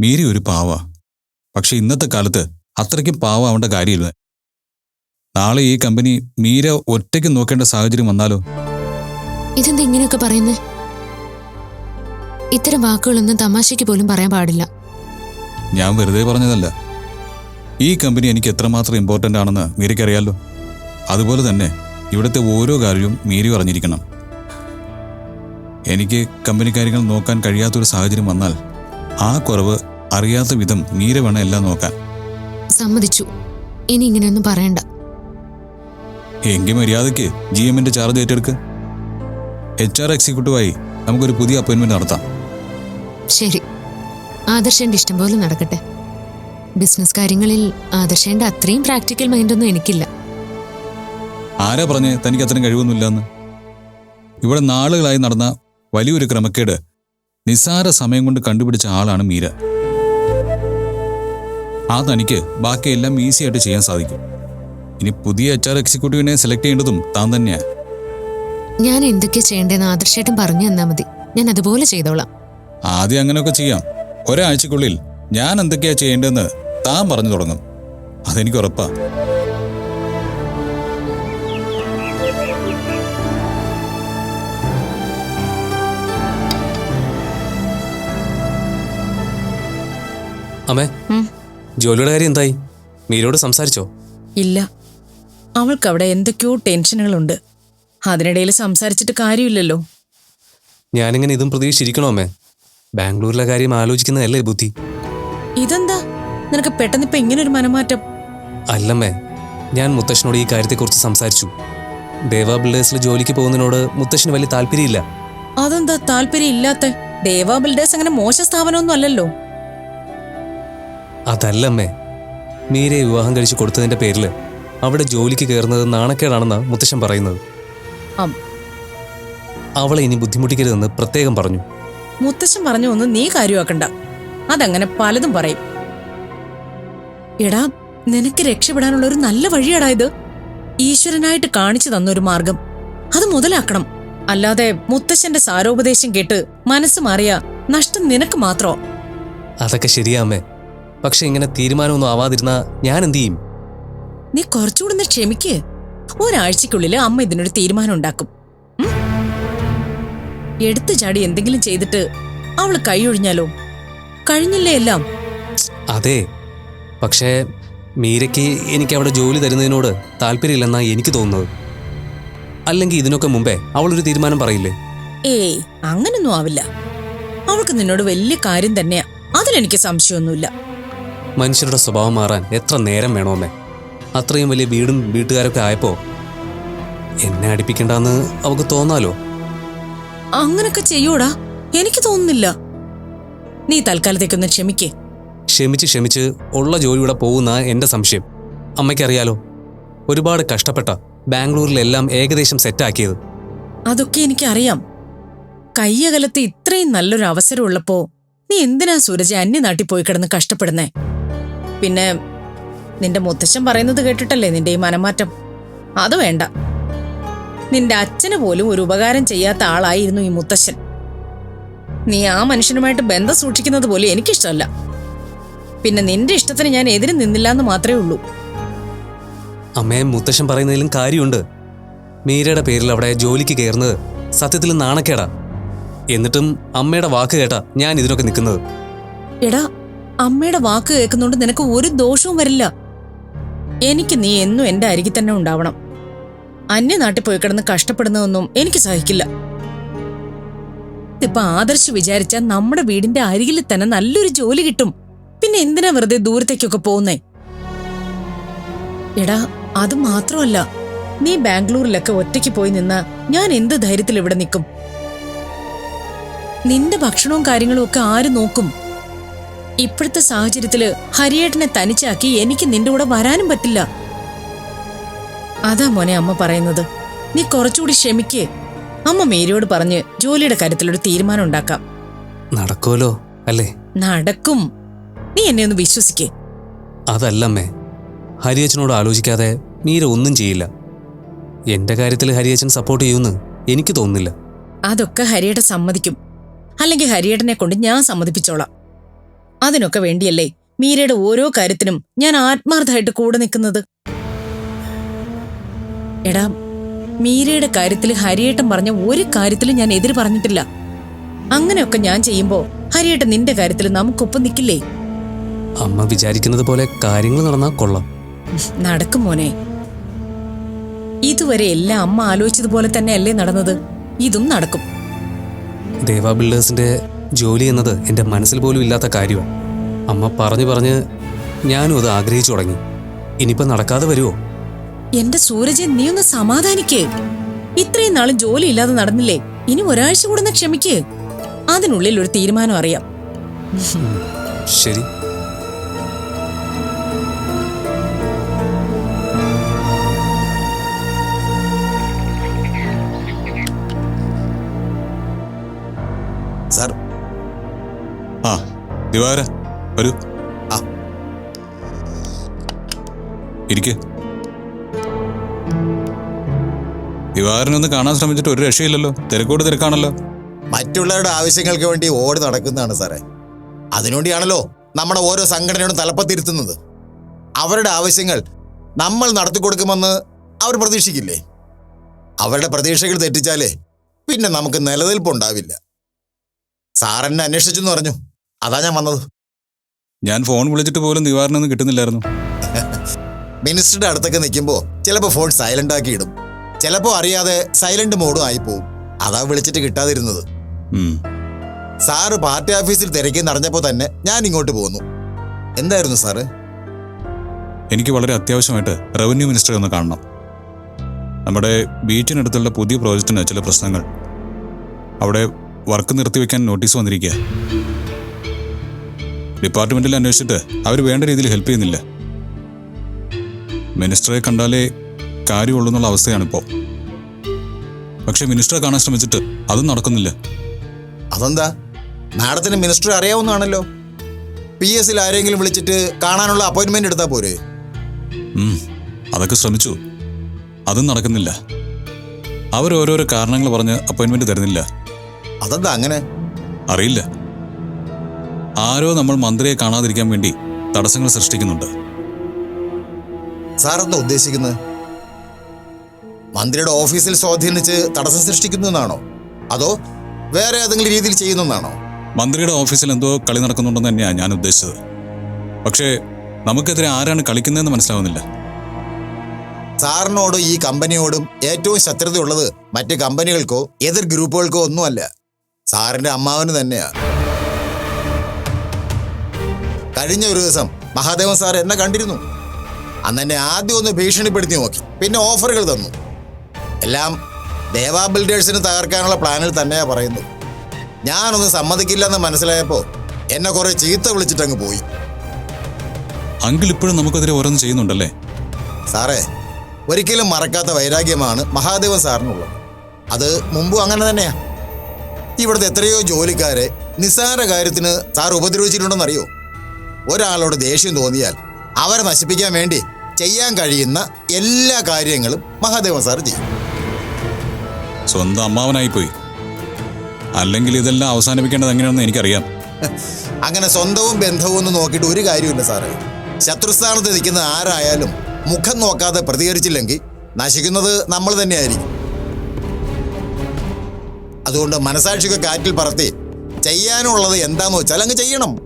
മീര ഒരു പാവ. പക്ഷെ ഇന്നത്തെ കാലത്ത് അത്രയ്ക്കും പാവാവേണ്ട കാര്യമില്ല. നാളെ ഈ കമ്പനി മീര ഒറ്റയ്ക്ക് നോക്കേണ്ട സാഹചര്യം വന്നാലോ? ഇതെന്താ ഇങ്ങനെയൊക്കെ പറയുന്നേ? ഇത്തരം വാക്കുകളൊന്നും തമാശയ്ക്ക് പോലും പറയാൻ പാടില്ല. ഞാൻ വെറുതെ പറഞ്ഞതല്ല. ഈ കമ്പനി എനിക്ക് എത്രമാത്രം ഇമ്പോർട്ടന്റ് ആണെന്ന് മീരയ്ക്കറിയാലോ? അതുപോലെ തന്നെ ഇവിടുത്തെ ഓരോ കാര്യവും മീരി പറഞ്ഞിരിക്കണം. എനിക്ക് കമ്പനി കാര്യങ്ങൾ നോക്കാൻ കഴിയാത്തൊരു സാഹചര്യം വന്നാൽ ആ കുറവ് അറിയാത്ത വിധം നീര വേണം എല്ലാം നോക്കാൻ. സമ്മതിച്ചു. ഇനി ഇങ്ങനെയൊന്നും പറയണ്ട. എങ്കിൽ മര്യാദയ്ക്ക് ജി എമ്മിന്റെ ചാർജ് ഏറ്റെടുക്ക്. എച്ച് ആർ എക്സിക്യൂട്ടീവായി നമുക്കൊരു പുതിയ അപ്പോയിന്റ്മെന്റ് നടത്താം. ശരി. ആദർശന്റെ ഇഷ്ടം പോലെ നടക്കട്ടെ. ബിസിനസ് കാര്യങ്ങളിൽ ആദർശന്റെ അത്രയും പ്രാക്ടിക്കൽ മൈൻഡൊന്നും എനിക്കില്ല. ആരാ പറഞ്ഞേ തനിക്ക് അത്രയും കഴിവൊന്നുമില്ലെന്ന്? ഇവിടെ നാളുകളായി നടന്ന വലിയൊരു ക്രമക്കേട് നിസ്സാര സമയം കൊണ്ട് കണ്ടുപിടിച്ച ആളാണ് മീര. ആ തനിക്ക് ബാക്കിയെല്ലാം ഈസി ആയിട്ട് ചെയ്യാൻ സാധിക്കും. ഇനി പുതിയ എച്ച് ആർ എക്സിക്യൂട്ടീവിനെ സെലക്ട് ചെയ്യേണ്ടതും താൻ തന്നെയാ. ഞാൻ എന്തൊക്കെ ചെയ്യേണ്ടതെന്ന് ആദർശേട്ടൻ പറഞ്ഞു തന്നാ മതി. ഞാൻ അതുപോലെ ചെയ്തോളാം. ആദ്യം അങ്ങനെയൊക്കെ ചെയ്യാം. ഒരാഴ്ചക്കുള്ളിൽ ഞാൻ എന്തൊക്കെയാ ചെയ്യേണ്ടതെന്ന് താൻ പറഞ്ഞു തുടങ്ങും. അതെനിക്ക് ഉറപ്പാ. അമ്മേ ജോലിയുടെ കാര്യം എന്തായി? മീരോട് സംസാരിച്ചോ? ഇല്ല. അവൾക്ക് അവിടെ എന്തൊക്കെയോ ടെൻഷനുകളുണ്ട്. അതിനിടയിൽ സംസാരിച്ചിട്ട് കാര്യമില്ലല്ലോ. ഞാനിങ്ങനെ ഇതും പ്രതീക്ഷിച്ചിരിക്കണോ അമ്മേ? ബാംഗ്ലൂരിലെ കാര്യം ആലോചിക്കുന്നതല്ലേ ബുദ്ധി? ഇതെന്താ? നിനക്ക് പെട്ടെന്ന് ഇപ്പൊ ഇങ്ങനെ ഒരു മനമാറ്റം? അല്ലമ്മേ ഞാൻ മുത്തശ്ശനോട് ഈ കാര്യത്തെക്കുറിച്ച് സംസാരിച്ചു. ദേവ ബിൽഡേഴ്സിൽ ജോലിക്ക് പോകുന്നതിനോട് മുത്തശ്ശന് വലിയ താല്പര്യമില്ല. അതെന്താ താല്പര്യം ഇല്ലാത്ത ദേവ ബിൽഡേഴ്സ് അങ്ങനെ മോശ സ്ഥാപനമൊന്നും അല്ലല്ലോ. അതല്ലമ്മേ. മീരയെ വിവാഹം കഴിച്ച് കൊടുത്തതിന്റെ പേരിൽ അവിടെ ജോലിക്ക് കയറുന്നത് നാണക്കേടാണെന്നാ മുത്തശ്ശൻ പറയുന്നത്. അവളെ ഇനി ബുദ്ധിമുട്ടിക്കരുതെന്ന് പ്രത്യേകം പറഞ്ഞു. മുത്തശ്ശൻ പറഞ്ഞു ഒന്ന് നീ കാര്യമാക്കണ്ട. അതങ്ങനെ പലതും പറയും. എടാ നിനക്ക് രക്ഷപ്പെടാനുള്ള ഒരു നല്ല വഴിയാടാ ഇത്. ഈശ്വരനായിട്ട് കാണിച്ചു തന്ന ഒരു മാർഗം. അത് മുതലാക്കണം. അല്ലാതെ മുത്തശ്ശന്റെ സാരോപദേശം കേട്ട് മനസ്സ് മാറിയ നഷ്ടം നിനക്ക് മാത്രോ? അതൊക്കെ ശരിയാ അമ്മേ. പക്ഷെ ഇങ്ങനെ തീരുമാനമൊന്നും ആവാതിരുന്നാ ഞാൻ എന്തു ചെയ്യും? നീ കുറച്ചുകൂടെ ഒന്ന് ക്ഷമിക്ക്. ഒരാഴ്ചക്കുള്ളിൽ അമ്മ ഇതിനൊരു തീരുമാനം ഉണ്ടാക്കും. എടുത്തു ചാടി എന്തെങ്കിലും ചെയ്തിട്ട് അവൾ കൈയൊഴിഞ്ഞാലോ കഴിഞ്ഞില്ലേ എല്ലാം? അതെ. പക്ഷേ മീരയ്ക്ക് എനിക്ക് അവിടെ ജോലി തരുന്നതിനോട് താല്പര്യമില്ലെന്നാ എനിക്ക് തോന്നുന്നത്. അല്ലെങ്കിൽ ഇതിനൊക്കെ മുമ്പേ അവളൊരു തീരുമാനം പറയില്ലേ? ഏയ് അങ്ങനൊന്നും ആവില്ല. അവൾക്ക് നിന്നോട് വലിയ കാര്യം തന്നെയാ. അതിലെനിക്ക് സംശയമൊന്നുമില്ല. മനുഷ്യരുടെ സ്വഭാവം മാറാൻ എത്ര നേരം വേണോമേ? അത്രയും വലിയ വീടും വീട്ടുകാരൊക്കെ ആയപ്പോ എന്നെ അടിപ്പിക്കണ്ടെന്ന് അവക്ക് തോന്നാലോ? അങ്ങനൊക്കെ ചെയ്യൂടാ. എനിക്ക് തോന്നുന്നില്ല. നീ തൽക്കാലത്തേക്കൊന്ന് ക്ഷമിക്കേ. ക്ഷമിച്ച് ക്ഷമിച്ച് ഉള്ള ജോലിയുടെ പോകുന്ന എന്റെ സംശയം. അമ്മയ്ക്കറിയാലോ ഒരുപാട് കഷ്ടപ്പെട്ട ബാംഗ്ലൂരിലെല്ലാം ഏകദേശം സെറ്റാക്കിയത്. അതൊക്കെ എനിക്കറിയാം. കയ്യകലത്ത് ഇത്രയും നല്ലൊരു അവസരം ഉള്ളപ്പോ നീ എന്തിനാ സൂരജ് അന്യനാട്ടിൽ പോയി കിടന്ന് കഷ്ടപ്പെടുന്നേ? പിന്നെ നിന്റെ മുത്തശ്ശൻ പറയുന്നത് കേട്ടിട്ടല്ലേ നിന്റെ ഈ മനമാറ്റം? അത് വേണ്ട. നിന്റെ അച്ഛന് പോലും ഒരു ഉപകാരം ചെയ്യാത്ത ആളായിരുന്നു ഈ മുത്തശ്ശൻ. നീ ആ മനുഷ്യനുമായിട്ട് ബന്ധം സൂക്ഷിക്കുന്നത് പോലും എനിക്കിഷ്ടമല്ല. പിന്നെ നിന്റെ ഇഷ്ടത്തിന് ഞാൻ എതിര് നിന്നില്ല എന്ന് മാത്രമേ ഉള്ളൂ. അമ്മയെ മുത്തശ്ശൻ പറയുന്നതിലും കാര്യമുണ്ട്. മീരയുടെ പേരിൽ അവിടെ ജോലിക്ക് കയറുന്നത് സത്യത്തിൽ നാണക്കേടാ. എന്നിട്ടും അമ്മയുടെ വാക്ക് കേട്ടാ ഞാൻ ഇതിനൊക്കെ നിൽക്കുന്നത്. എടാ അമ്മയുടെ വാക്ക് കേൾക്കുന്നോണ്ട് നിനക്ക് ഒരു ദോഷവും വരില്ല. എനിക്ക് നീ എന്നും എന്റെ അരികിൽ തന്നെ ഉണ്ടാവണം. അന്യനാട്ടിൽ പോയി കിടന്ന് കഷ്ടപ്പെടുന്നതൊന്നും എനിക്ക് സഹിക്കില്ല. ഇപ്പൊ ആദർശ് വിചാരിച്ച നമ്മുടെ വീടിന്റെ അരികിൽ തന്നെ നല്ലൊരു ജോലി കിട്ടും. പിന്നെ എന്തിനാ വെറുതെ ദൂരത്തേക്കൊക്കെ പോകുന്നേ? എടാ അത് മാത്രമല്ല. നീ ബാംഗ്ലൂരിലൊക്കെ ഒറ്റയ്ക്ക് പോയി നിന്ന് ഞാൻ എന്ത് ധൈര്യത്തിൽ ഇവിടെ നിൽക്കും? നിന്റെ ഭക്ഷണവും കാര്യങ്ങളും ഒക്കെ ആര് നോക്കും? ഇപ്പോഴത്തെ സാഹചര്യത്തിൽ ഹരിയേട്ടനെ തനിച്ചാക്കി എനിക്ക് നിന്റെ കൂടെ വരാനും പറ്റില്ല. അതാ മോനെ അമ്മ പറയുന്നത്. നീ കുറച്ചുകൂടി ക്ഷമിക്കേ. അമ്മ മേരിയോട് പറഞ്ഞ് ജോലിയുടെ കാര്യത്തിലൊരു തീരുമാനം ഉണ്ടാക്കാം. നടക്കുമല്ലോ അല്ലേ? നടക്കും. നീ എന്നെ ഒന്ന് വിശ്വസിക്കേ. അതല്ലമ്മേ ഹരിയച്ചനോട് ആലോചിക്കാതെ മീര ഒന്നും ചെയ്യില്ല. എന്റെ കാര്യത്തിൽ ഹരിയച്ചൻ സപ്പോർട്ട് ചെയ്യുമെന്ന് എനിക്ക് തോന്നുന്നില്ല. അതൊക്കെ ഹരിയേട്ടൻ സമ്മതിക്കും. അല്ലെങ്കിൽ ഹരിയേട്ടനെ കൊണ്ട് ഞാൻ സമ്മതിപ്പിച്ചോളാം. അതിനൊക്കെ വേണ്ടിയല്ലേ മീരയുടെ ഓരോ കാര്യത്തിനും ഞാൻ ആത്മാർത്ഥമായിട്ട് കൂടെ നിൽക്കുന്നത്? എടാ മീരയുടെ കാര്യത്തിൽ ഹരിയേട്ടൻ പറഞ്ഞ ഒരു കാര്യത്തിലും ഞാൻ എതിര് പറഞ്ഞിട്ടില്ല. അങ്ങനെയൊക്കെ ഞാൻ ചെയ്യുമ്പോ ഹരിയേട്ടൻ നിന്റെ കാര്യത്തിൽ നമുക്കൊപ്പം നിൽക്കില്ലേ? അമ്മ വിചാരിക്കുന്നത് പോലെ കാര്യങ്ങൾ നടന്നാ കൊള്ളാം. നടക്കും മോനെ. ഇതുവരെ എല്ലാം അമ്മ ആലോചിച്ചതുപോലെ തന്നെയല്ലേ നടന്നത്? ഇതും നടക്കും. ദേവാ ബിൽഡേഴ്സിന്റെ ജോലി എന്നത് എന്റെ മനസ്സിൽ പോലും ഇല്ലാത്ത കാര്യമാണ്. അമ്മ പറഞ്ഞു പറഞ്ഞ് ഞാനും അത് ആഗ്രഹിച്ചു തുടങ്ങി. ഇനിയിപ്പോൾ നടക്കാതെ വരുമോ എന്റെ സൂരജൻ നീ ഒന്ന് സമാധാനിക്കേ. ഇത്രയും നാളും ജോലി ഇല്ലാതെ നടന്നില്ലേ? ഇനി ഒരാഴ്ച കൂടുന്ന ക്ഷമിക്കേ. ക്ഷമിക്ക് അതിനുള്ളിൽ ഒരു തീരുമാനം അറിയാം. ശരി. ദിവാര വരൂ. ആ. ഇരിക്കെ. ദിവാരനൊന്ന് കാണാൻ ശ്രമിച്ചിട്ട് ഒരു രക്ഷയില്ലല്ലോ. തിരക്കോട് തിരക്കാണല്ലോ. മറ്റുള്ളവരുടെ ആവശ്യങ്ങൾക്ക് വേണ്ടി ഓടി നടക്കുന്നതാണ് സാറേ. അതിനുവേണ്ടിയാണല്ലോ നമ്മുടെ ഓരോ സംഘടനയോടും തലപ്പത്തിരുത്തുന്നത് അവരുടെ ആവശ്യങ്ങൾ നമ്മൾ നടത്തി കൊടുക്കുമെന്ന് അവർ പ്രതീക്ഷിക്കില്ലേ? അവരുടെ പ്രതീക്ഷകൾ തെറ്റിച്ചാലേ പിന്നെ നമുക്ക് നിലനിൽപ്പുണ്ടാവില്ല. സാറെന്നെ അന്വേഷിച്ചെന്ന് പറഞ്ഞു. അതാ ഞാൻ വന്നത്. ഞാൻ ഫോൺ വിളിച്ചിട്ട് പോലും നിവാരണമൊന്നും കിട്ടുന്നില്ലായിരുന്നു. മിനിസ്റ്ററുടെ അടുത്തൊക്കെ നിൽക്കുമ്പോൾ ചിലപ്പോൾ ഫോൺ സൈലന്റ് ആക്കി ഇടും. ചിലപ്പോൾ അറിയാതെ സൈലന്റ് മോഡും ആയി പോവും. അതാ വിളിച്ചിട്ട് കിട്ടാതിരുന്നത്. സാറ് പാർട്ടി ഓഫീസിൽ തിരക്കി നടന്നപ്പോൾ തന്നെ ഞാൻ ഇങ്ങോട്ട് പോന്നു. എന്തായിരുന്നു സാറ്? എനിക്ക് വളരെ അത്യാവശ്യമായിട്ട് റവന്യൂ മിനിസ്റ്ററെ ഒന്ന് കാണണം. നമ്മുടെ ബീച്ചിനടുത്തുള്ള പുതിയ പ്രോജക്റ്റിന് ചില പ്രശ്നങ്ങൾ. അവിടെ വർക്ക് നിർത്തിവെക്കാൻ നോട്ടീസ് വന്നിരിക്കുക ഡിപ്പാർട്ട്മെന്റിൽ അന്വേഷിച്ചിട്ട് അവർ വേണ്ട രീതിയിൽ ഹെൽപ്പ് ചെയ്യുന്നില്ല. മിനിസ്റ്ററെ കണ്ടാലേ കാര്യമുള്ളൂ എന്നുള്ള അവസ്ഥയാണിപ്പോൾ പക്ഷെ മിനിസ്റ്ററെ കാണാൻ ശ്രമിച്ചിട്ട് അതും നടക്കുന്നില്ല. അതെന്താ? മാഡത്തിന് മിനിസ്റ്റർ അറിയാവുന്നതാണല്ലോ. പി എസിൽ ആരെങ്കിലും വിളിച്ചിട്ട് കാണാനുള്ള അപ്പോയിന്റ്മെന്റ് എടുത്താൽ പോരെ? അതൊക്കെ ശ്രമിച്ചു. അതും നടക്കുന്നില്ല. അവർ ഓരോരോ കാരണങ്ങൾ പറഞ്ഞ് അപ്പോയിന്റ്മെന്റ് തരുന്നില്ല. അതെന്താ അങ്ങനെ? അറിയില്ല. ആരോ നമ്മൾ മന്ത്രിയെ കാണാതിരിക്കാൻ വേണ്ടി തടസ്സങ്ങൾ സൃഷ്ടിക്കുന്നുണ്ട്. സാറെന്താ ഉദ്ദേശിക്കുന്നത്? മന്ത്രിയുടെ ഓഫീസിൽ സ്വാധീനിച്ച് തടസ്സം സൃഷ്ടിക്കുന്നു എന്നാണോ? അതോ വേറെ ഏതെങ്കിലും രീതിയിൽ ചെയ്യുന്നെന്നാണോ മന്ത്രിയുടെ ഓഫീസിൽ എന്തോ കളി നടക്കുന്നുണ്ടെന്ന് തന്നെയാണ് ഞാൻ ഉദ്ദേശിച്ചത്. പക്ഷേ നമുക്കെതിരെ ആരാണ് കളിക്കുന്നതെന്ന് മനസ്സിലാവുന്നില്ല. സാറിനോടും ഈ കമ്പനിയോടും ഏറ്റവും ശത്രുതയുള്ളത് മറ്റ് കമ്പനികൾക്കോ എതിർ ഗ്രൂപ്പുകൾക്കോ ഒന്നുമല്ല. സാറിന്റെ അമ്മാവന് തന്നെയാ. കഴിഞ്ഞ ഒരു ദിവസം മഹാദേവൻ സാർ എന്നെ കണ്ടിരുന്നു. അന്ന് എന്നെ ആദ്യം ഒന്ന് ഭീഷണിപ്പെടുത്തി നോക്കി. പിന്നെ ഓഫറുകൾ തന്നു. എല്ലാം ദേവാ ബിൽഡേഴ്സിന് തകർക്കാനുള്ള പ്ലാനിൽ തന്നെയാണ് പറയുന്നത്. ഞാനൊന്നും സമ്മതിക്കില്ലെന്ന് മനസ്സിലായപ്പോൾ എന്നെ കുറെ ചീത്ത വിളിച്ചിട്ടങ്ങ് പോയി. അങ്കിൾ ഇപ്പോഴും നമുക്കെതിരെ ഓരോന്ന് ചെയ്യുന്നുണ്ടല്ലേ? സാറേ ഒരിക്കലും മറക്കാത്ത വൈരാഗ്യമാണ് മഹാദേവൻ സാറിനുള്ളത്. അത് മുമ്പും അങ്ങനെ തന്നെയാ. ഇവിടുത്തെ എത്രയോ ജോലിക്കാരെ നിസ്സാര കാര്യത്തിന് സാർ ഉപദ്രവിച്ചിട്ടുണ്ടെന്നറിയോ? ഒരാളോട് ദേഷ്യം തോന്നിയാൽ അവരെ നശിപ്പിക്കാൻ വേണ്ടി ചെയ്യാൻ കഴിയുന്ന എല്ലാ കാര്യങ്ങളും മഹാദേവൻ സാർ ചെയ്യും. സ്വന്തം അമ്മാവനായിപ്പോയി. അല്ലെങ്കിൽ ഇതെല്ലാം അവസാനിപ്പിക്കേണ്ടത് എങ്ങനെയാണെന്ന് എനിക്കറിയാം. അങ്ങനെ സ്വന്തവും ബന്ധവും ഒന്നും നോക്കിയിട്ട് ഒരു കാര്യമില്ല സാറേ. ശത്രുസ്ഥാനത്ത് നിൽക്കുന്ന ആരായാലും മുഖം നോക്കാതെ പ്രതികരിച്ചില്ലെങ്കിൽ നശിക്കുന്നത് നമ്മൾ തന്നെയായിരിക്കും. അതുകൊണ്ട് മനസാക്ഷിക്ക് കാറ്റിൽ പറത്തി ചെയ്യാനുള്ളത് എന്താന്ന് വെച്ചാൽ അങ്ങ് ചെയ്യണം.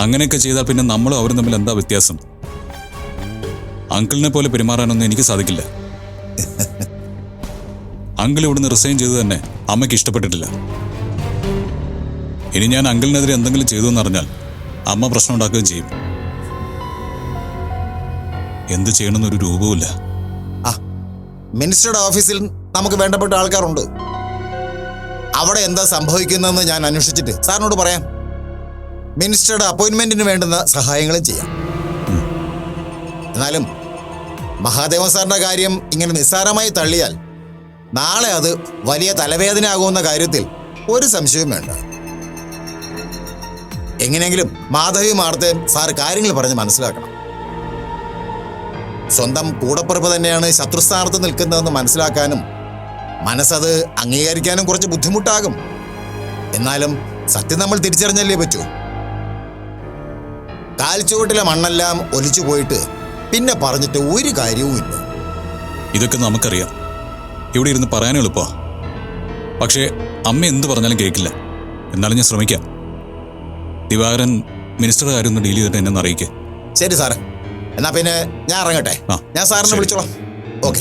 അങ്ങനെയൊക്കെ ചെയ്താൽ പിന്നെ നമ്മളും അവരും തമ്മിൽ എന്താ വ്യത്യാസം? അങ്കിളിനെ പോലെ പെരുമാറാനൊന്നും എനിക്ക് സാധിക്കില്ല. അങ്കിൾ ഇവിടുന്ന് റിസൈൻ ചെയ്തു തന്നെ അമ്മയ്ക്ക് ഇഷ്ടപ്പെട്ടിട്ടില്ല. ഇനി ഞാൻ അങ്കിളിനെതിരെ എന്തെങ്കിലും ചെയ്തു എന്നറിഞ്ഞാൽ അമ്മ പ്രശ്നം ഉണ്ടാക്കുകയും ചെയ്യും. എന്ത് ചെയ്യണമെന്നൊരു രൂപവുമില്ല മിനിസ്റ്ററുടെ ഓഫീസിൽ നമുക്ക് വേണ്ടപ്പെട്ട ആൾക്കാരുണ്ട്. അവിടെ എന്താ സംഭവിക്കുന്നതെന്ന് ഞാൻ അന്വേഷിച്ചിട്ട് സാറിനോട് പറയാം. മിനിസ്റ്ററുടെ അപ്പോയിന്റ്മെന്റിന് വേണ്ടുന്ന സഹായങ്ങളും ചെയ്യാം. എന്നാലും മഹാദേവ സാറിന്റെ കാര്യം ഇങ്ങനെ നിസ്സാരമായി തള്ളിയാൽ നാളെ അത് വലിയ തലവേദന ആകുമെന്ന കാര്യത്തിൽ ഒരു സംശയവും വേണ്ട. എങ്ങനെയെങ്കിലും മാധവി മാർത്തെ സാർ കാര്യങ്ങൾ പറഞ്ഞ് മനസ്സിലാക്കണം. സ്വന്തം കൂടപ്പുറപ്പ് തന്നെയാണ് ശത്രുസ്ഥാനത്ത് നിൽക്കുന്നതെന്ന് മനസ്സിലാക്കാനും മനസ്സത് അംഗീകരിക്കാനും കുറച്ച് ബുദ്ധിമുട്ടാകും. എന്നാലും സത്യം നമ്മൾ തിരിച്ചറിഞ്ഞല്ലേ പറ്റൂ? കാൽച്ചുവട്ടിലെ മണ്ണെല്ലാം ഒലിച്ചു പോയിട്ട് പിന്നെ പറഞ്ഞിട്ട് ഒരു കാര്യവുമില്ല ഇതൊക്കെ നമുക്കറിയാം. ഇവിടെ ഇരുന്ന് പറയാൻ എളുപ്പമാ പക്ഷേ അമ്മ എന്ത് പറഞ്ഞാലും കേൾക്കില്ല. എന്നാലും ഞാൻ ശ്രമിക്കാം. ദിവാകരൻ മിനിസ്റ്റർ കാര്യം ഒന്ന് ഡീൽ ചെയ്തിട്ട് എന്നെ അറിയിക്കേ. ശരി സാറേ. എന്നാ പിന്നെ ഞാൻ ഇറങ്ങട്ടെ. ആ, ഞാൻ സാറിനെ വിളിച്ചോളാം. ഓക്കെ.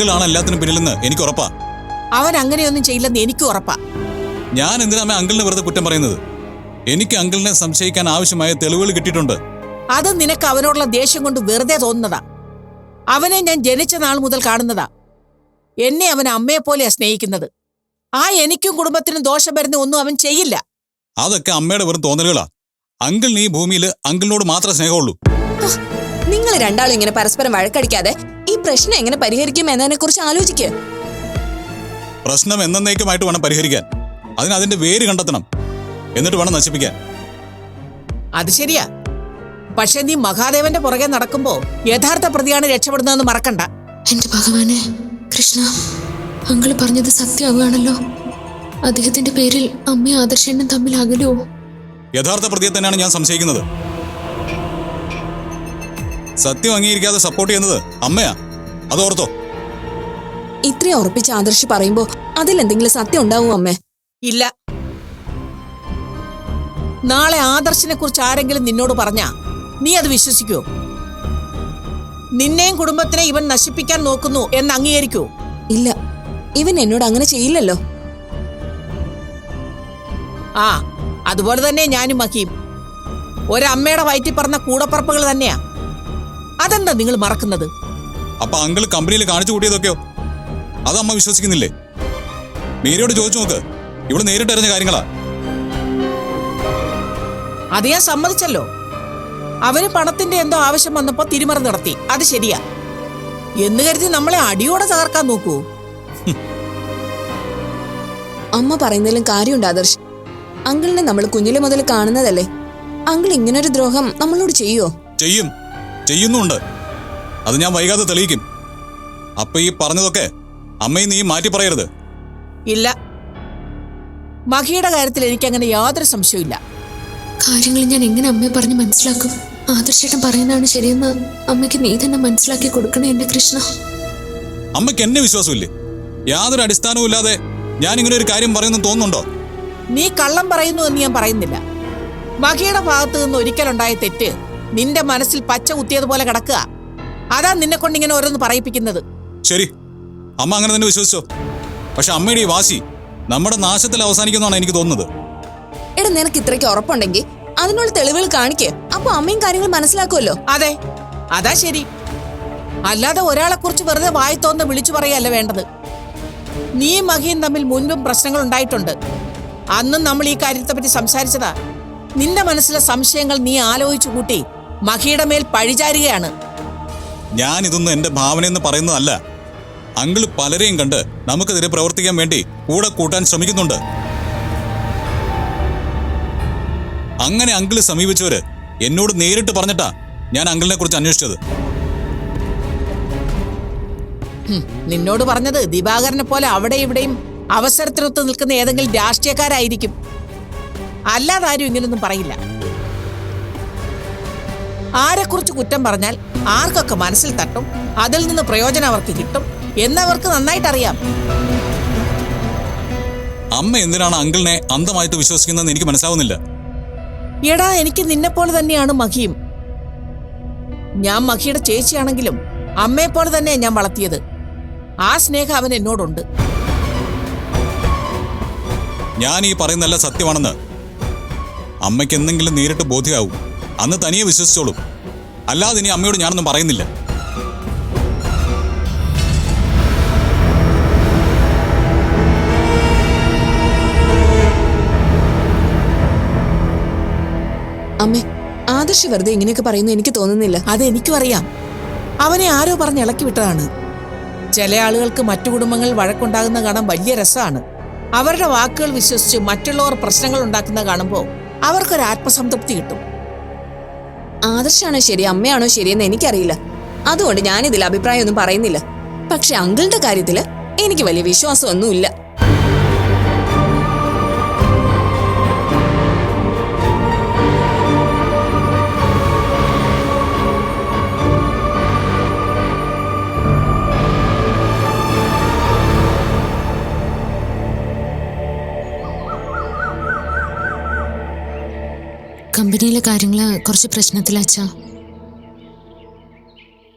അങ്കിളാണ് എല്ലാത്തിനും പിന്നിലെന്ന് എനിക്ക് ഉറപ്പാ. അവൻ അങ്ങനെയൊന്നും ചെയ്യില്ലെന്ന് എനിക്ക് ഉറപ്പാ. ഞാൻ എന്തിനാ അമ്മ അങ്കിളിനെ വെറുതെ കുറ്റം പറയുന്നത്? എനിക്ക് അങ്കിളിനെ സംശയിക്കാൻ ആവശ്യമായ തെളിവുകൾ കിട്ടിയിട്ടുണ്ട്. അത് നിനക്ക് അവനോടുള്ള ദേഷ്യം കൊണ്ട് വെറുതെ തോന്നുന്നതാ. അവനെ ഞാൻ ജനിച്ച നാൾ മുതൽ കാണുന്നതാ. എന്നെ അവൻ അമ്മയെ പോലെയാ സ്നേഹിക്കുന്നത്. ആ എനിക്കും കുടുംബത്തിനും ദോഷം വരുന്ന ഒന്നും അവൻ ചെയ്യില്ല. അതൊക്കെ അമ്മയുടെ വെറും തോന്നലുകളാ. അങ്കിൾ നീ ഭൂമിയിൽ അങ്കിളിനോട് മാത്രമേ സ്നേഹമുള്ളൂ. നിങ്ങൾ രണ്ടാളും ഇങ്ങനെ പരസ്പരം വഴക്കടിക്കാതെ പ്രശ്നം എങ്ങനെ പരിഹരിക്കും എന്നതിനെ കുറിച്ച് ആലോചിക്കുക പ്രശ്നം എന്നേക്കുമായിട്ട് വേണം പരിഹരിക്കാൻ. അതിന് അതിന്റെ വേര് കണ്ടെത്തണം. എന്നിട്ട് വേണം നശിപ്പിക്കാൻ. അത് ശരിയാ. പക്ഷെ നീ മഹാദേവന്റെ പുറകെ നടക്കുമ്പോ യഥാർത്ഥ പ്രതിയാണ് രക്ഷപ്പെടുന്നതെന്ന് മറക്കണ്ട. എന്റെ ഭഗവാനെ കൃഷ്ണ അങ്ങൾ പറഞ്ഞത് സത്യമാവുകയാണല്ലോ. അദ്ദേഹത്തിന്റെ പേരിൽ അമ്മയും ആദർശനും തമ്മിൽ അകലോ യഥാർത്ഥ പ്രതിയെ തന്നെയാണ് ഞാൻ സംശയിക്കുന്നത്. സത്യം അംഗീകരിക്കാതെ സപ്പോർട്ട് ചെയ്യുന്നത് അമ്മയാ. അത് ഓർത്തോ ഇത്രയും ഉറപ്പിച്ച് ആദർശ് പറയുമ്പോ അതിൽ എന്തെങ്കിലും സത്യം ഉണ്ടാവും അമ്മേ? ഇല്ല. നാളെ ആദർശിനെ കുറിച്ച് ആരെങ്കിലും നിന്നോട് പറഞ്ഞാ നീ അത് വിശ്വസിക്കോ നിന്നെയും കുടുംബത്തിനെ ഇവൻ നശിപ്പിക്കാൻ നോക്കുന്നു എന്ന് അംഗീകരിക്കൂ ഇല്ല. ഇവൻ എന്നോട് അങ്ങനെ ചെയ്യില്ലല്ലോ. ആ അതുപോലെ തന്നെ ഞാനും മഹിയും ഒരമ്മയുടെ വയറ്റിൽ പറഞ്ഞ കൂടപ്പറപ്പുകൾ തന്നെയാ. അതെന്താ നിങ്ങൾ മറക്കുന്നത്? അപ്പൊ അങ്കിൾ കമ്പനിയിൽ കാണിച്ചു കൂട്ടിയതൊക്കെയോ? അത് അമ്മ വിശ്വസിക്കുന്നില്ലേ? മീരയോട് ചോദിച്ചു നോക്ക്. ഇവിടെ നേരിട്ട് അറിഞ്ഞ കാര്യങ്ങളാ. അത് ഞാൻ സമ്മതിച്ചല്ലോ. അവന് പണത്തിന്റെ എന്തോ ആവശ്യം വന്നപ്പോ തിരിമറി നടത്തി. അത് ശരിയാ. എന്ന് കരുതി നമ്മളെ അടിയോടെ തകർക്കാൻ നോക്കൂ. അമ്മ പറയുന്നതിലും കാര്യമുണ്ട് ആദർശ്. അങ്കിളിനെ നമ്മൾ കുഞ്ഞിലെ മുതൽ കാണുന്നതല്ലേ? അങ്കിൾ ഇങ്ങനൊരു ദ്രോഹം നമ്മളോട് ചെയ്യോ? ചെയ്യും. ചെയ്യുന്നുണ്ട്. അത് ഞാൻ വൈകാതെ തെളിയിക്കും. അപ്പൊ ഈ പറഞ്ഞതൊക്കെ അമ്മയും നീ മാറ്റി പറയരുത്. ഇല്ല. മഹിയുടെ കാര്യത്തിൽ എനിക്ക് അങ്ങനെ യാതൊരു സംശയമില്ല കാര്യങ്ങൾ ഞാൻ എങ്ങനെ അമ്മയെ പറഞ്ഞ് മനസ്സിലാക്കും? ആദർശേട്ടൻ പറയുന്നതാണ് ശരിയെന്ന് അമ്മയ്ക്ക് നീ തന്നെ മനസ്സിലാക്കി കൊടുക്കണേ എന്റെ കൃഷ്ണ. അമ്മയ്ക്ക് എന്നെ വിശ്വാസമില്ലേ? യാതൊരു അടിസ്ഥാനവും ഇല്ലാതെ ഞാൻ ഇങ്ങനെ ഒരു കാര്യം പറയുന്നു തോന്നുന്നുണ്ടോ? നീ കള്ളം പറയുന്നു എന്ന് ഞാൻ പറയുന്നില്ല. മഹിയുടെ ഭാഗത്ത് നിന്ന് ഒരിക്കലുണ്ടായ തെറ്റ് നിന്റെ മനസ്സിൽ പച്ച കുത്തിയതുപോലെ കിടക്കുക. അതാ നിന്നെ കൊണ്ട് ഇങ്ങനെ ഓരോന്ന് പറയിപ്പിക്കുന്നത്. ശരി. അമ്മ അങ്ങനെ തന്നെ വിശ്വസിച്ചോ? പക്ഷെ അമ്മയുടെ ഈ വാശി നമ്മുടെ നാശത്തിൽ അവസാനിക്കുന്നതാണ് എനിക്ക് തോന്നുന്നത്. എടാ നിനക്ക് ഇത്രയ്ക്ക് ഉറപ്പുണ്ടെങ്കിൽ അതിനുള്ള തെളിവുകൾ കാണിക്ക്. അപ്പൊ അമ്മയും കാര്യങ്ങൾ മനസ്സിലാക്കുമല്ലോ. അതെ. അതാ ശരി. അല്ലാതെ ഒരാളെ കുറിച്ച് വെറുതെ വായി തോന്നുന്ന വിളിച്ചു പറയല്ല വേണ്ടത്. നീ മഹിയും തമ്മിൽ മുൻപും പ്രശ്നങ്ങൾ ഉണ്ടായിട്ടുണ്ട്. അന്നും നമ്മൾ ഈ കാര്യത്തെ പറ്റി സംസാരിച്ചതാ. നിന്റെ മനസ്സിലെ സംശയങ്ങൾ നീ ആലോചിച്ചു കൂട്ടി മഹിയുടെ മേൽ പഴിചാരുകയാണ്. ഞാൻ ഇതൊന്നും എന്റെ ഭാവനയെന്ന് പറയുന്നതല്ല. അങ്കിൾ പലരെയും കണ്ട് നമുക്കെതിരെ പ്രവർത്തിക്കാൻ വേണ്ടി കൂടെ കൂട്ടാൻ ശ്രമിക്കുന്നുണ്ട്. അങ്ങനെ അങ്കിൾ സമീപിച്ചവര് എന്നോട് നേരിട്ട് പറഞ്ഞിട്ടാ ഞാൻ അങ്കിളിനെ കുറിച്ച് അന്വേഷിച്ചത്. നിന്നോട് പറഞ്ഞത് ദിവാകരനെ പോലെ അവിടെ ഇവിടെയും അവസരത്തിനൊത്ത് നിൽക്കുന്ന ഏതെങ്കിലും രാഷ്ട്രീയക്കാരായിരിക്കും. അല്ലാതാരും ഇങ്ങനൊന്നും പറയില്ല. ആരെക്കുറിച്ച് കുറ്റം പറഞ്ഞാൽ ആർക്കൊക്കെ മനസ്സിൽ തട്ടും? അതിൽ നിന്ന് പ്രയോജനം അവർക്ക് കിട്ടും എന്നവർക്ക് നന്നായിട്ടറിയാം. അമ്മ എന്തിനാണ് അങ്കിളിനെ അന്ധമായിട്ട് വിശ്വസിക്കുന്നതെന്ന് എനിക്ക് മനസ്സിലാവുന്നില്ല. എടാ എനിക്ക് നിന്നെപ്പോലെ തന്നെയാണ് മഹിയും. ഞാൻ മഹിയുടെ ചേച്ചിയാണെങ്കിലും അമ്മയെപ്പോലെ തന്നെ ഞാൻ വളർത്തിയത്. ആ സ്നേഹം അവൻ എന്നോടുണ്ട്. ഞാൻ ഈ പറയുന്നല്ല സത്യമാണെന്ന്. അമ്മയ്ക്ക് എന്തെങ്കിലും നേരിട്ട് ബോധ്യമാവും അന്ന് തനിയെ വിശ്വസിച്ചോളൂ. അല്ലാതെ ഇനി അമ്മയോട് ഞാനൊന്നും പറയുന്നില്ല. അമ്മേ ആദർശ് വെറുതെ ഇങ്ങനെയൊക്കെ പറയുന്നു എനിക്ക് തോന്നുന്നില്ല. അത് എനിക്കും അറിയാം. അവനെ ആരോ പറഞ്ഞ് ഇളക്കി വിട്ടതാണ്. ചില ആളുകൾക്ക് മറ്റു കുടുംബങ്ങൾ വഴക്കുണ്ടാകുന്ന കാണാൻ വലിയ രസമാണ്. അവരുടെ വാക്കുകൾ വിശ്വസിച്ച് മറ്റുള്ളവർ പ്രശ്നങ്ങൾ ഉണ്ടാക്കുന്ന കാണുമ്പോൾ അവർക്കൊരു ആത്മസംതൃപ്തി കിട്ടും. ആദർശാണോ ശരി അമ്മയാണോ ശരിയെന്ന് എനിക്കറിയില്ല. അതുകൊണ്ട് ഞാനിതിൽ അഭിപ്രായമൊന്നും പറയുന്നില്ല. പക്ഷെ അങ്കിളുടെ കാര്യത്തിൽ എനിക്ക് വലിയ വിശ്വാസമൊന്നുമില്ല. കമ്പനിയിലെ കാര്യങ്ങൾ കുറച്ച് പ്രശ്നത്തിലാച്ചാ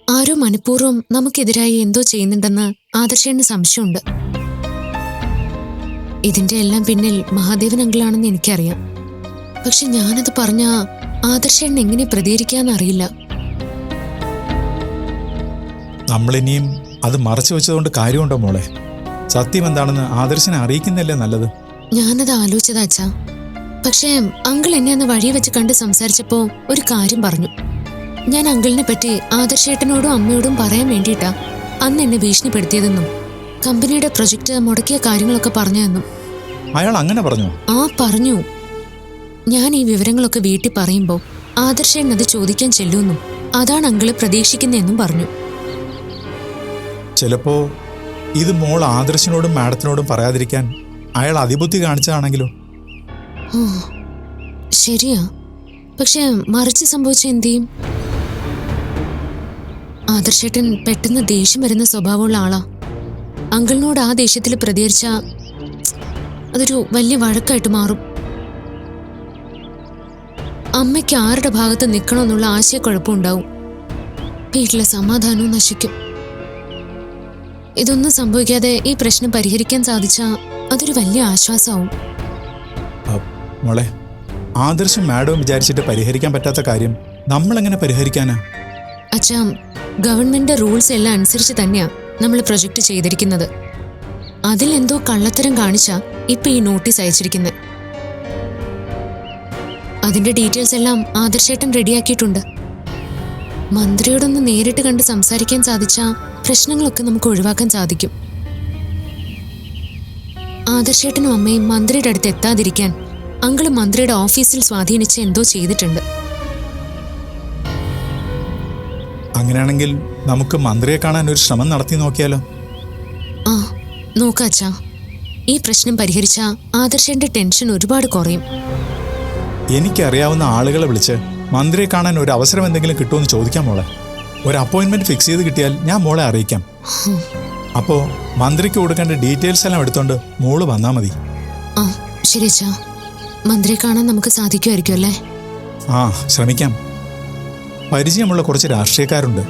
ആരോ മനഃപൂർവം നമുക്കെതിരായി എന്തോ ചെയ്യുന്നുണ്ടെന്ന് ആദർശേന് സംശയമുണ്ട്. ഇതിന്റെ എല്ലാം പിന്നിൽ മഹാദേവൻ അങ്കിളാണെന്ന് എനിക്കറിയാം. പക്ഷെ ഞാനത് പറഞ്ഞ ആദർശേണ്ണ എങ്ങനെ പ്രതികരിക്കാന്ന് അറിയില്ല. നമ്മളിനിയും അത് മറച്ചു വെച്ചതുകൊണ്ട് കാര്യമുണ്ടോ മോളെ? സത്യം എന്താണെന്ന് ആദർശനെ അറിയിക്കുന്നല്ലേ നല്ലത്? ഞാനത് ആലോചിച്ചതാ അച്ഛാ. പക്ഷേ അങ്കിൾ എന്നെ അന്ന് വഴി വെച്ച് കണ്ട് സംസാരിച്ചപ്പോ ഒരു കാര്യം പറഞ്ഞു. ഞാൻ അങ്കിളിനെ പറ്റി ആദർശേട്ടനോടും അമ്മയോടും പറയാൻ വേണ്ടിയിട്ടാ അന്ന് എന്നെ ഭീഷണിപ്പെടുത്തിയതെന്നും കമ്പനിയുടെ പ്രൊജക്ട് മുടക്കിയ കാര്യങ്ങളൊക്കെ പറഞ്ഞതെന്നും. അയാൾ അങ്ങനെ പറഞ്ഞു? ആ പറഞ്ഞു. ഞാൻ ഈ വിവരങ്ങളൊക്കെ വീട്ടിൽ പറയുമ്പോൾ ആദർശൻ അത് ചോദിക്കാൻ ചെല്ലുമെന്നും അതാണ് അങ്കിൾ പ്രതീക്ഷിക്കുന്നതെന്നും പറഞ്ഞു. ചിലപ്പോ ഇത് മോൾ ആദർശനോടും മാഡത്തിനോടും പറയാതിരിക്കാൻ അയാൾ അതിബുദ്ധി കാണിച്ചതാണെങ്കിലോ? ശരിയാ. പക്ഷെ മറിച്ച് സംഭവിച്ച എന്ത് ആദർശേട്ടൻ പെട്ടെന്ന് ദേഷ്യം വരുന്ന സ്വഭാവമുള്ള ആളാ. അങ്കിളിനോട് ആ ദേഷ്യത്തിൽ പ്രതികരിച്ച അതൊരു വലിയ വഴക്കായിട്ട് മാറും. അമ്മയ്ക്ക് ആരുടെ ഭാഗത്ത് നിൽക്കണമെന്നുള്ള ആശയക്കുഴപ്പമുണ്ടാവും. വീട്ടിലെ സമാധാനവും നശിക്കും. ഇതൊന്നും സംഭവിക്കാതെ ഈ പ്രശ്നം പരിഹരിക്കാൻ സാധിച്ചാൽ അതൊരു വലിയ ആശ്വാസമാവും. മോളെ ആദർശം മാഡവും വിചാരിച്ചിട്ട് പരിഹരിക്കാൻ പറ്റാത്ത കാര്യം നമ്മൾ എങ്ങനെ പരിഹരിക്കാനാ? അച്ഛാ ഗവൺമെന്റ് റൂൾസ് എല്ലാം അനുസരിച്ച് തന്നെയാ നമ്മൾ പ്രൊജക്ട് ചെയ്തിരിക്കുന്നത്. അതിൽ എന്തോ കള്ളത്തരം കാണിച്ചാ ഇപ്പൊ ഈ നോട്ടീസ് അയച്ചിരിക്കുന്നത് അതിന്റെ ഡീറ്റെയിൽസ് എല്ലാം ആദർശേട്ടൻ റെഡിയാക്കിയിട്ടുണ്ട്. മന്ത്രിയോടൊന്ന് നേരിട്ട് കണ്ട് സംസാരിക്കാൻ സാധിച്ച പ്രശ്നങ്ങളൊക്കെ നമുക്ക് ഒഴിവാക്കാൻ സാധിക്കും. ആദർശേട്ടനും അമ്മയും മന്ത്രിയുടെ അടുത്ത് എത്താതിരിക്കാൻ അങ്കിൾ മന്ത്രിയുടെ ഓഫീസിൽ സ്വാധീനിച്ച് എന്തോ ചെയ്തിട്ടുണ്ട്. അങ്ങനെയാണെങ്കിൽ നമുക്ക് മന്ത്രിയെ കാണാൻ ഒരു ശ്രമം നടത്തി നോക്കിയാലോ? ആ നോക്കാച്ചാ ഈ പ്രശ്നം പരിഹരിച്ച ആദർശന്റെ ടെൻഷൻ ഒരുപാട് കുറയും. എനിക്കറിയാവുന്ന ആളുകളെ വിളിച്ച് മന്ത്രിയെ കാണാൻ ഒരു അവസരം എന്തെങ്കിലും കിട്ടുമെന്ന് ചോദിക്കാം മോളെ. ഒരു അപ്പോയിന്റ്മെന്റ് ഫിക്സ് ചെയ്ത് കിട്ടിയാൽ ഞാൻ മോളെ അറിയിക്കാം. അപ്പോ മന്ത്രിക്ക് കൊടുക്കേണ്ട ഡീറ്റെയിൽസ് എല്ലാം എടുത്തോണ്ട് മോൾ വന്നാ മതി. ആ ശരി അച്ഛാ. മന്ത്രിയെ കാണാൻ നമുക്ക് സാധിക്കുമായിരിക്കും അല്ലേ? ആ ശ്രമിക്കാം. പരിചയമുള്ള കുറച്ച് രാഷ്ട്രീയക്കാരുണ്ട്.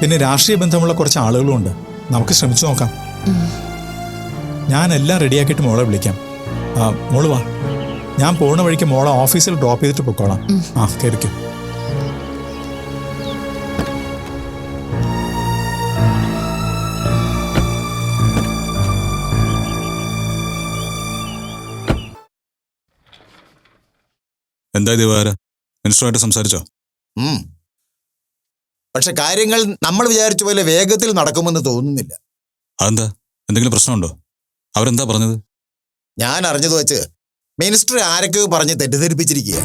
പിന്നെ രാഷ്ട്രീയ ബന്ധമുള്ള കുറച്ച് ആളുകളുമുണ്ട്. നമുക്ക് ശ്രമിച്ചു നോക്കാം. ഞാൻ എല്ലാം റെഡിയാക്കിയിട്ട് മോളെ വിളിക്കാം. ആ മോൾ വാ. ഞാൻ പോണ വഴിക്ക് മോളെ ഓഫീസിൽ ഡ്രോപ്പ് ചെയ്തിട്ട് പൊക്കോളാം. ആ കയറിക്കും എന്താ ദിവാര മിനിസ്റ്ററുമായിട്ട് സംസാരിച്ചോ? പക്ഷെ കാര്യങ്ങൾ നമ്മൾ വിചാരിച്ച പോലെ വേഗത്തിൽ നടക്കുമെന്ന് തോന്നുന്നില്ല. അതെന്താ? എന്തെങ്കിലും പ്രശ്നമുണ്ടോ? അവരെന്താ പറഞ്ഞത്? ഞാൻ അറിഞ്ഞത് വെച്ച് മിനിസ്റ്റർ ആരൊക്കെയോ പറഞ്ഞ് തെറ്റിദ്ധരിപ്പിച്ചിരിക്കുക?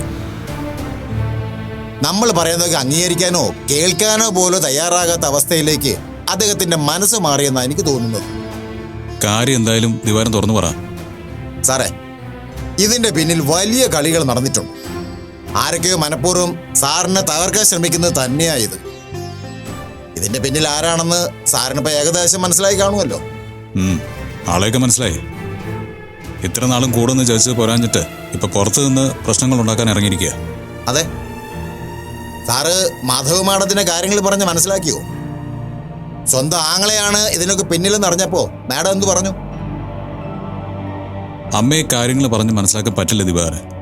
നമ്മൾ പറയുന്നതൊക്കെ അംഗീകരിക്കാനോ കേൾക്കാനോ പോലും തയ്യാറാകാത്ത അവസ്ഥയിലേക്ക് അദ്ദേഹത്തിന്റെ മനസ്സ് മാറിയെന്നാണ് എനിക്ക് തോന്നുന്നത്. കാര്യം എന്തായാലും ദിവാരം തുറന്നു പറ. സാറേ ഇതിന്റെ പിന്നിൽ വലിയ കളികൾ നടന്നിട്ടുണ്ട്. ആരൊക്കെയോ മനഃപൂർവം സാറിനെ തകർക്കാൻ ശ്രമിക്കുന്നത് തന്നെയായത് ഇതിന്റെ പിന്നിൽ ആരാണെന്ന് സാറിനിപ്പോ ഏകദേശം മനസ്സിലായി കാണുമല്ലോ. ആളെയൊക്കെ മനസ്സിലായി. ഇത്ര നാളും കൂടെ നിന്ന് ചോദിച്ചത് പോരാഞ്ഞിട്ട് ഇപ്പൊ പുറത്തു നിന്ന് പ്രശ്നങ്ങൾ ഉണ്ടാക്കാൻ ഇറങ്ങിയിരിക്കുക അതെ. സാറ് മാധവ് മാഡത്തിന്റെ കാര്യങ്ങൾ പറഞ്ഞ് മനസ്സിലാക്കിയോ? സ്വന്തം ആങ്ങളെയാണ് ഇതിനൊക്കെ പിന്നിലെന്ന് അറിഞ്ഞപ്പോ മാഡം എന്തു പറഞ്ഞു? അമ്മയെ കാര്യങ്ങൾ പറഞ്ഞ് മനസ്സിലാക്കാൻ പറ്റില്ല ദിവാരൻ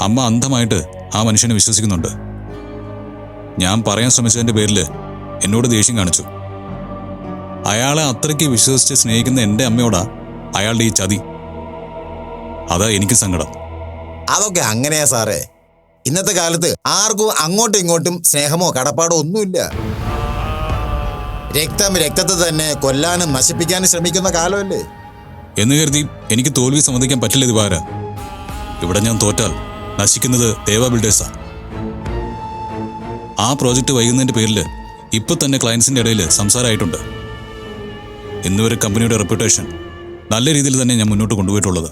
അമ്മ അന്ധമായിട്ട് ആ മനുഷ്യനെ വിശ്വസിക്കുന്നുണ്ട്. ഞാൻ പറയാൻ ശ്രമിച്ചതിന്റെ പേരിൽ എന്നോട് ദേഷ്യം കാണിച്ചു. അയാളെ അത്രയ്ക്ക് വിശ്വസിച്ച് സ്നേഹിക്കുന്ന എന്റെ അമ്മയോടാ അയാളുടെ ഈ ചതി. അതാ എനിക്ക് സങ്കടം. അതൊക്കെ അങ്ങനെയാ സാറേ. ഇന്നത്തെ കാലത്ത് ആർക്കും അങ്ങോട്ടും ഇങ്ങോട്ടും സ്നേഹമോ കടപ്പാടോ ഒന്നുമില്ല. രക്തം രക്തത്തെ തന്നെ കൊല്ലാനും നശിപ്പിക്കാനും ശ്രമിക്കുന്ന കാലമല്ലേ? എന്ന് കരുതി എനിക്ക് തോൽവി സമ്മതിക്കാൻ പറ്റില്ല ദിവാര ഇവിടെ ഞാൻ തോറ്റാൽ നശിക്കുന്നത് ദേവ ബിൽഡേഴ്സാണ് ആ പ്രോജക്റ്റ് വൈകുന്നതിന്റെ പേരിൽ ഇപ്പൊ തന്നെ ക്ലയൻസിന്റെ ഇടയിൽ സംസാരമായിട്ടുണ്ട്. ഇന്നുവരെ കമ്പനിയുടെ റെപ്യൂട്ടേഷൻ നല്ല രീതിയിൽ തന്നെ ഞാൻ മുന്നോട്ട് കൊണ്ടുപോയിട്ടുള്ളത്.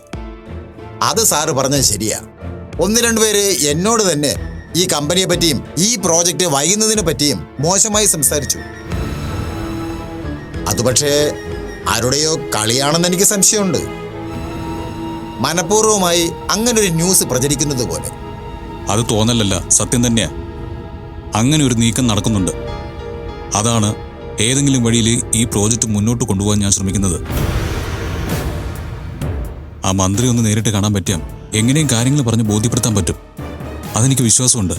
അത് സാറ് പറഞ്ഞത് ശരിയാ. ഒന്ന് രണ്ട് പേര് എന്നോട് തന്നെ ഈ കമ്പനിയെ പറ്റിയും ഈ പ്രോജക്റ്റ് വൈകുന്നതിനെ പറ്റിയും മോശമായി സംസാരിച്ചു. അത് പക്ഷേ ആരുടെയോ കളിയാണെന്ന് എനിക്ക് സംശയമുണ്ട്. മനഃപൂർവമായി അങ്ങനെ ഒരു ന്യൂസ് പ്രചരിക്കുന്നത് പോലെ. അത് തോന്നലല്ല സത്യം തന്നെയാ. അങ്ങനെ ഒരു നീക്കം നടക്കുന്നുണ്ട്. അതാണ് ഏതെങ്കിലും വഴിയിൽ ഈ പ്രോജക്റ്റ് മുന്നോട്ട് കൊണ്ടുപോകാൻ ഞാൻ ശ്രമിക്കുന്നത്. ആ മന്ത്രി ഒന്ന് നേരിട്ട് കാണാൻ പറ്റിയാൽ എങ്ങനെയും കാര്യങ്ങൾ പറഞ്ഞ് ബോധ്യപ്പെടുത്താൻ പറ്റും. അതെനിക്ക് വിശ്വാസമുണ്ട്.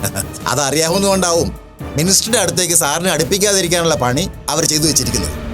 അതറിയാവുന്നതുകൊണ്ടാവും. മിനിസ്റ്ററുടെ അടുത്തേക്ക് സാറിനെ അടുപ്പിക്കാതിരിക്കാനുള്ള പണി അവർ ചെയ്തു വെച്ചിരിക്കുന്നത്.